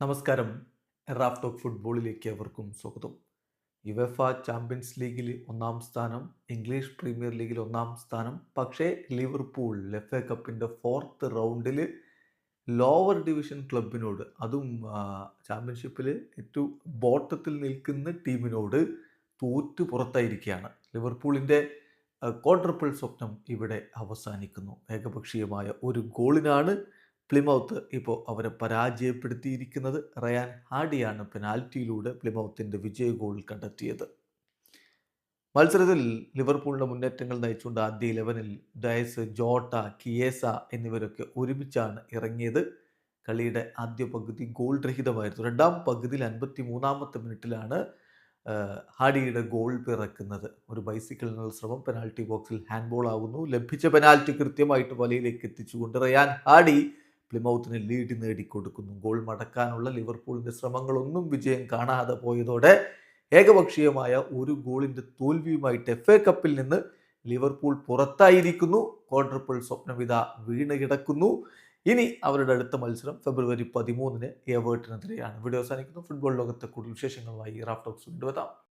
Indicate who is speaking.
Speaker 1: നമസ്കാരം. Raf talk ഫുട്ബോളിലേക്ക് അവർക്കും സ്വാഗതം. യുവഫ ചാമ്പ്യൻസ് ലീഗിൽ ഒന്നാം സ്ഥാനം ഇംഗ്ലീഷ് പ്രീമിയർ ലീഗിൽ ഒന്നാം സ്ഥാനം പക്ഷേ ലിവർപൂൾ എഫ് എ കപ്പിന്റെ ഫോർത്ത് റൗണ്ടിൽ ലോവർ ഡിവിഷൻ ക്ലബിനോട് അതും ചാമ്പ്യൻഷിപ്പിൽ ഏറ്റവും ബോട്ടത്തിൽ നിൽക്കുന്ന ടീമിനോട് തോറ്റു പുറത്തായിരിക്കുകയാണ്. ലിവർപൂളിന്റെ ക്വാഡ്രപ്പിൾ സ്വപ്നം ഇവിടെ അവസാനിക്കുന്നു. ഏകപക്ഷീയമായ ഒരു ഗോളിനാണ് പ്ലിമൗത്ത് ഇപ്പോൾ അവരെ പരാജയപ്പെടുത്തിയിരിക്കുന്നത്. റയാൻ ഹാഡിയാണ് പെനാൽറ്റിയിലൂടെ പ്ലിമൗത്തിന്റെ വിജയ ഗോൾ കണ്ടെത്തിയത്. മത്സരത്തിൽ ലിവർപൂളിന്റെ മുന്നേറ്റങ്ങൾ നയിച്ചുകൊണ്ട് ആദ്യ ഇലവനിൽ ഡയസ് ജോട്ട കിയേസ എന്നിവരൊക്കെ ഒരുമിച്ചാണ് ഇറങ്ങിയത്. കളിയുടെ ആദ്യ പകുതി ഗോൾ രഹിതമായിരുന്നു രണ്ടാം പകുതിയിൽ അൻപത്തി മൂന്നാമത്തെ മിനിറ്റിലാണ് ഹാഡിയുടെ ഗോൾ പിറക്കുന്നത്. ഒരു ബൈസിക്കിളിനുള്ള ശ്രമം പെനാൽറ്റി ബോക്സിൽ ഹാൻഡ് ബോൾ ആകുന്നു ലഭിച്ച പെനാൽറ്റി കൃത്യമായിട്ട് വലയിലേക്ക് എത്തിച്ചുകൊണ്ട് റയാൻ ഹാഡി പ്ലിമൗത്തിന് ലീഡ് നേടിക്കൊടുക്കുന്നു. ഗോൾ മടക്കാനുള്ള ലിവർപൂളിന്റെ ശ്രമങ്ങളൊന്നും വിജയം കാണാതെ പോയതോടെ ഏകപക്ഷീയമായ ഒരു ഗോളിന്റെ തോൽവിയുമായിട്ട് എഫ് എ കപ്പിൽ നിന്ന് ലിവർപൂൾ പുറത്തായിരിക്കുന്നു. ക്വാഡ്രപ്പിൾ സ്വപ്നവിത വീണ് കിടക്കുന്നു ഇനി അവരുടെ അടുത്ത മത്സരം ഫെബ്രുവരി പതിമൂന്നിന് എവേർട്ടിനെതിരെയാണ്. വീഡിയോ അവസാനിക്കുന്നു. ഫുട്ബോൾ ലോകത്തെ കൂടുതൽ വിശേഷങ്ങളുമായി റാഫ്റ്റോക്സ് കൊണ്ടുവരാം